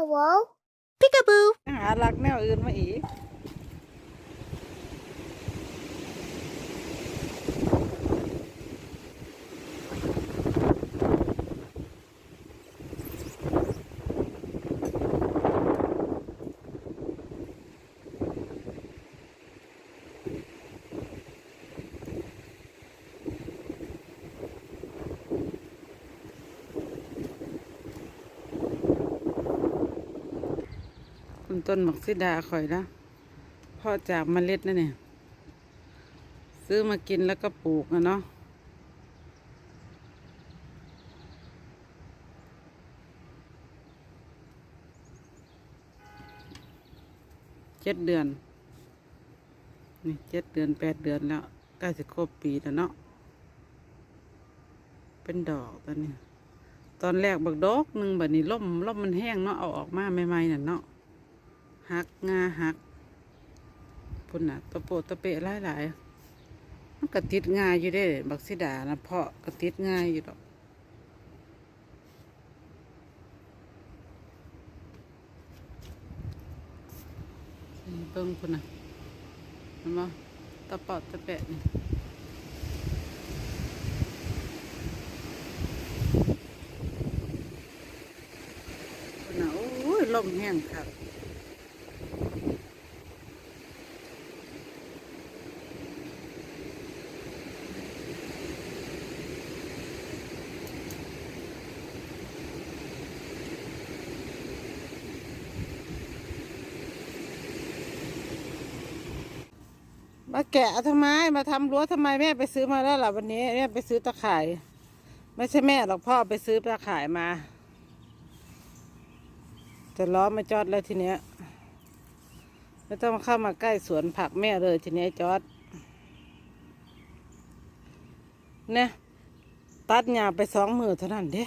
Hello? พิกาบูหาหลักแนวอื่นมาอีก ต้นหมักซิดาข่อยนะพ่อจากเมล็ดนั่นเนี่ย ซื้อมากินแล้วก็ปลูกนะเนาะเจ็ดเดือน นี่เจ็ดเดือนแปดเดือนแล้วใกล้จะครบปีแล้วเนาะเป็นดอกตอนนี้ตอนแรกบักดอกหนึ่งแบบนี้ล่มล่มมันแห้งเนาะเอาออกมาใหม่ๆน่ะเนาะ หักงาหักพุ่นน่ะตะโปตะเปะหลายหลายๆมันก็ติดงาอยู่เด้บักซิดานะเพาะก็ติดงาอยู่ดอกเบิ่งพุ่นน่ะเห็นบ่ตะเปาะตะเปะนี่พุ่นน่ะโอ้ยลมแห้งครับ แกะทำไมมาทำรั้วทำไมแม่ไปซื้อมาแล้วล่ะวันนี้แม่ไปซื้อตะข่ายไม่ใช่แม่หรอกพ่อไปซื้อตะข่ายมาจะล้อมาจอดแล้วทีเนี้ยไม่ต้องเข้ามาใกล้สวนผักแม่เลยทีเนี้ยจอดเนี่ยตัดหญ้าไปสองมือเท่านั้นเด้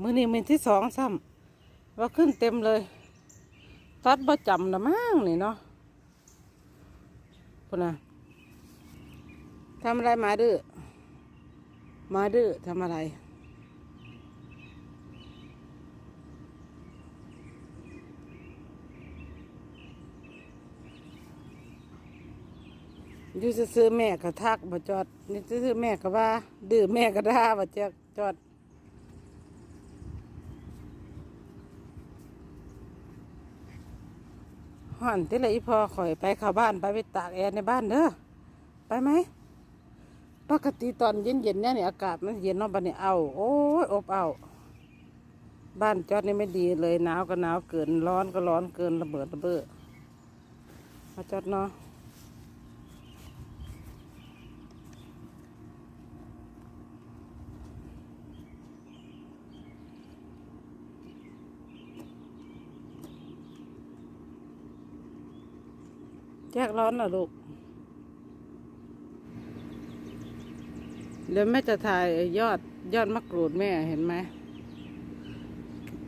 มือนี้มือที่สองซ้ำว่าขึ้นเต็มเลย ตัดบ่จำนะมั้งนี่เนาะพุ่นน่ะ ทำอะไรมาดื้อมาดื้อทำอะไร อยู่ซื้อแม่ก็ทักบ่จอดนี่ซื้อแม่ก็ว่า ดื้อแม่ก็ด่าบ่จจอดห่อนที่ละอีพอข่อยไปเข้าบ้านไปไปตากแอร์ในบ้านเด้อไปไหม ปกติตอนเย็นๆเนี่ยนี่อากาศมันเย็นเนาะบัดนี้เอา โอ้ยอบเอา บ้านจอดนี่ไม่ดีเลยหนาวก็หนาวเกินร้อนก็ร้อนเกินระเบิดระเบ้อมาจอดเนาะแจกร้อนเหรอลูก ดี๋ยวแม่จะถ่ายยอดยอดมะกรูดแม่เห็นไหม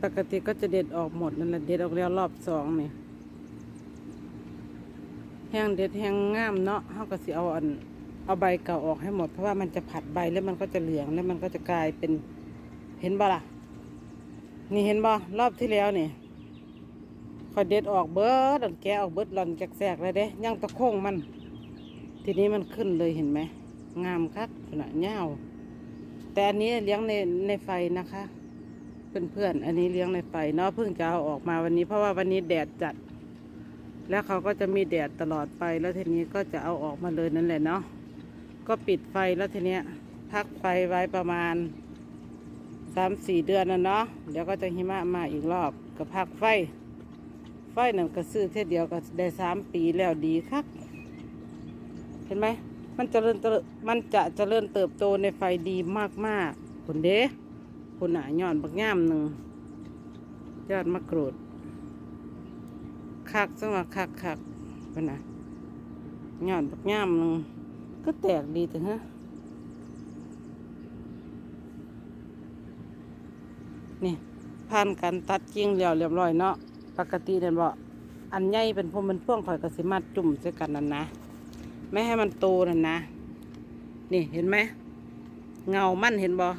ปกติก็จะเด็ดออกหมดนั่นแหละเด็ดออกแล้วรอบสองนี่แห้งเด็ดแห้งงามเนาะเขาก็สิเอาอันเอาใบเก่าออกให้หมด เพราะว่ามันจะผัดใบแล้วมันก็จะเหลืองแล้วมันก็จะกลายเป็นเห็นบ่ล่ะ นี่เห็นบ่รอบที่แล้วนี่คอยเด็ดออกเบิดดันแกออกเบิดหลอนแกกแสกเลยเด้ย่างตะโค้งมัน ทีนี้มันขึ้นเลยเห็นไหม งามคักขนาดเงาแต่อันนี้เลี้ยงในในไฟนะคะ เพื่อนๆ อันนี้เลี้ยงในไฟเนาะเพิ่งจะเอาออกมาวันนี้ เพราะว่าวันนี้แดดจัด แล้วเขาก็จะมีแดดตลอดไปแล้วทีนี้ก็จะเอาออกมาเลยนั่นแหละเนาะก็ปิดไฟแล้วทีเนี้ยพักไฟไว้ประมาณสามสี่เดือนนะเนาะเดี๋ยวก็จะหิมะมาอีกรอบก็พักไฟ ไฟนั่นก็ซื้อเท่เดียวก็ได้สามปีแล้วดีครับ เห็นไหม มันเจริญเติบมันจะเจริญเติบโตในไฟดีมากๆคุณเด้คุณหน่ะยอดบักง่ามหนึ่งยอดมะกรูดคักสมัครคักคักคุณน่ะยอดบักง่ามหนึ่งก็แตกดีถึงฮะนี่ผ่านการตัดจริงแล้วเรียบร้อยเนาะปกติเนี่ยบอกอันใหญ่เป็นพวงเป็นพ่วงข่อยก็สิมาจุ่มใส่กันนั่นนะ ไม่ให้มันโตนั่นนะ นี่เห็นไหมเงามั่นเห็นบอ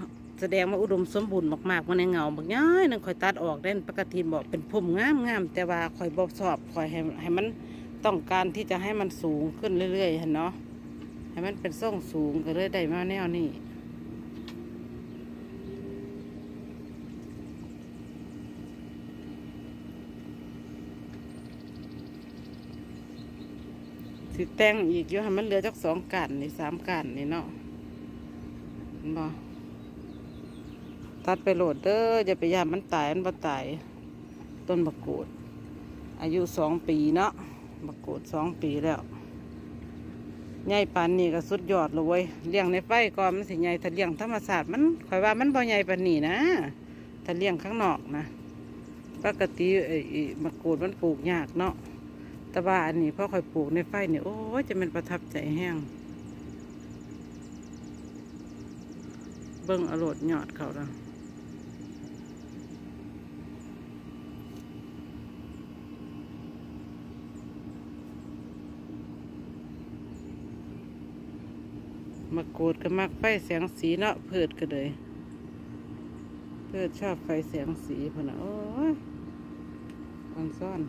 แสดงว่าอุดมสมบูรณ์มากๆมันในเงาบักย้ายนั่งคอยตัดออกเด่นปกติบอกเป็นพุ่มงามงามๆแต่ว่าคอยบอสอบคอยให้ให้มันต้องการที่จะให้มันสูงขึ้นเรื่อยๆเห็นเนาะให้มันเป็นส่งสูงก็เลยได้มาแนวนี้ สิแต่งอีกอยู่ให้มันเหลือจักสองกันนี่สามกันนี่เนาะเห็นบ่ตัดไปโหลดเด้ออย่าไปยามมันตายมันบ่ตายต้นบักกูด อายุสองปีเนาะบักกูดสองปีแล้วใหญ่ปานนี้ก็สุดยอดเลยเว้ยเลี้ยงในไฟก่อนมันสิใหญ่ถ้าเลี้ยงธรรมศาสตร์มันข่อยว่ามันบ่ใหญ่ปานนี้นะถ้าเลี้ยงข้างนอกนะปกติไอ้ไอ้บักกูดมันปลูกยากเนาะ แต่ว่าอันนี้พ่อข่อยปลูกในไฟนี่โอ้จะเป็นประทับใจแห้ง เบิ่งอาโหลดยอดเขาแล้วมาโกดก็มักไฟแสงสีเนาะเพิดก็เลยเพิดชอบไฟแสงสีพะนะโอ้ยออนซ่อน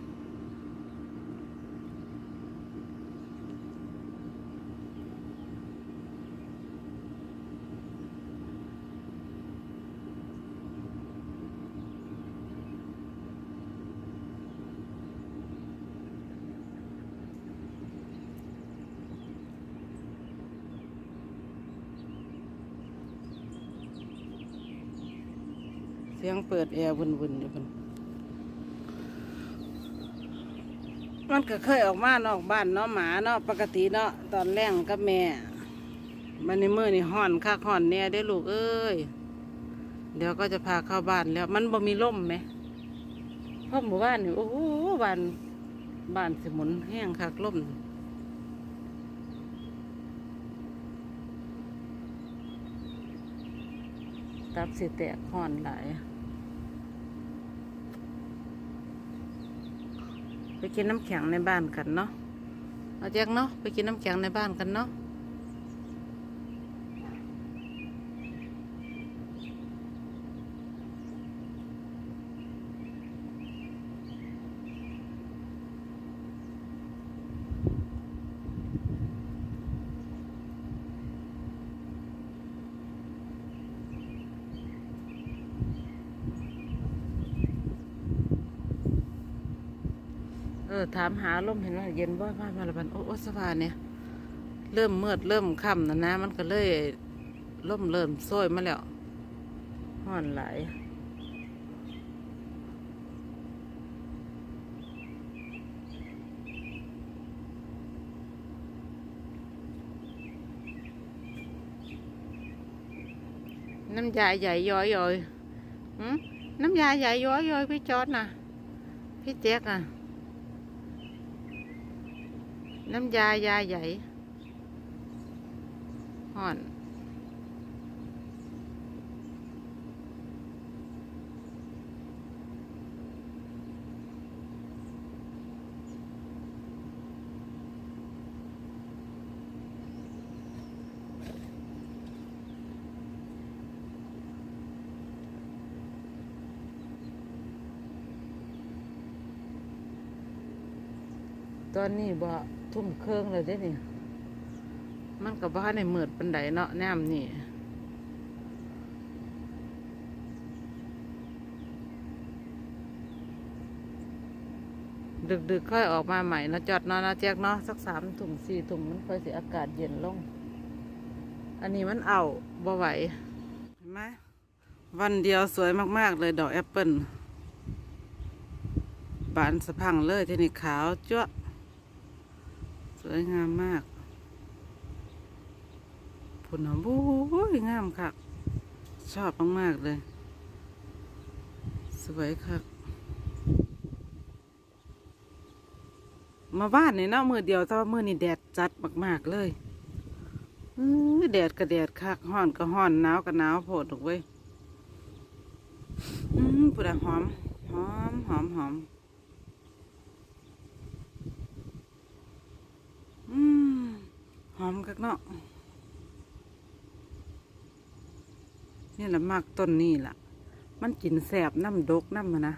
สียงเปิดแอร์วุ่นๆอยู่เพิ่นมันก็เคยออกมานอกบ้านเนาะหมาเนาะปกติเนาะตอนแรงกับแม่ มันในมือนี่ห่อนคักห่อนแน่ได้ลูกเอ้ยเดี๋ยวก็จะพาเข้าบ้านแล้วมันบ่มีร่มไหมพราะหมู่บ้านนี่โอ้โหบ้านบ้านสมุนแห้งคักร่มตับสิแตกห่อนหลาย ไป กินน้ำแข็งในบ้านกันเนาะเอาแจ็คเนาะไปกินน้ำแข็งในบ้านกันเนาะ ถามหาลมเห็นว่าเย็นบ่มามาละบันโอ้โอสบาเนี่ย เริ่มมืดเริ่มค่ำนะนะ มันก็เลยล่มเริ่มโซยมาแล้วห่อนไหลน้ำยาใหญ่ย้อยย้อยน้ำยาใหญ่ย้อยย้อยพี่จอดนะพี่แจ๊กอะ น้ำยายาใหญ่ห่อน ตอนนี้บ่ทุ่มเครื่องเลยเด้นี่ยมันกับบ้านในมืดปันไดเนาะแนมนี่ดึกๆค่อยออกมาใหม่เนาะจอดเนอนนะแจ๊กเนาะสักสามถุงสี่ถุงมันค่อยสิอากาศเย็นลง อันนี้มันเอาบ่ไหวเห็นไหมวันเดียวสวยมากๆเลยดอกแอปเปิลบานสะพังเลยที่นี่ขาวจ้วะ สวยงามมากผลหอมบู้ยงามค่ะ ชอบมากๆเลย สวยค่ะ มาบ้านนี่เนาะมือเดียวแต่ว่ามือนี่แดดจัดมาก ๆ เลยแดดก็แดดคักห้อนก็ห้อนหนาวก็หนาวโพดถูกเว้ยอืมปุดะหอม หอมหอมหอม อืมห อมกักเนาะนี่แหละมากต้นนี่แหละมันกินแสบน้ำดกน้ำนะ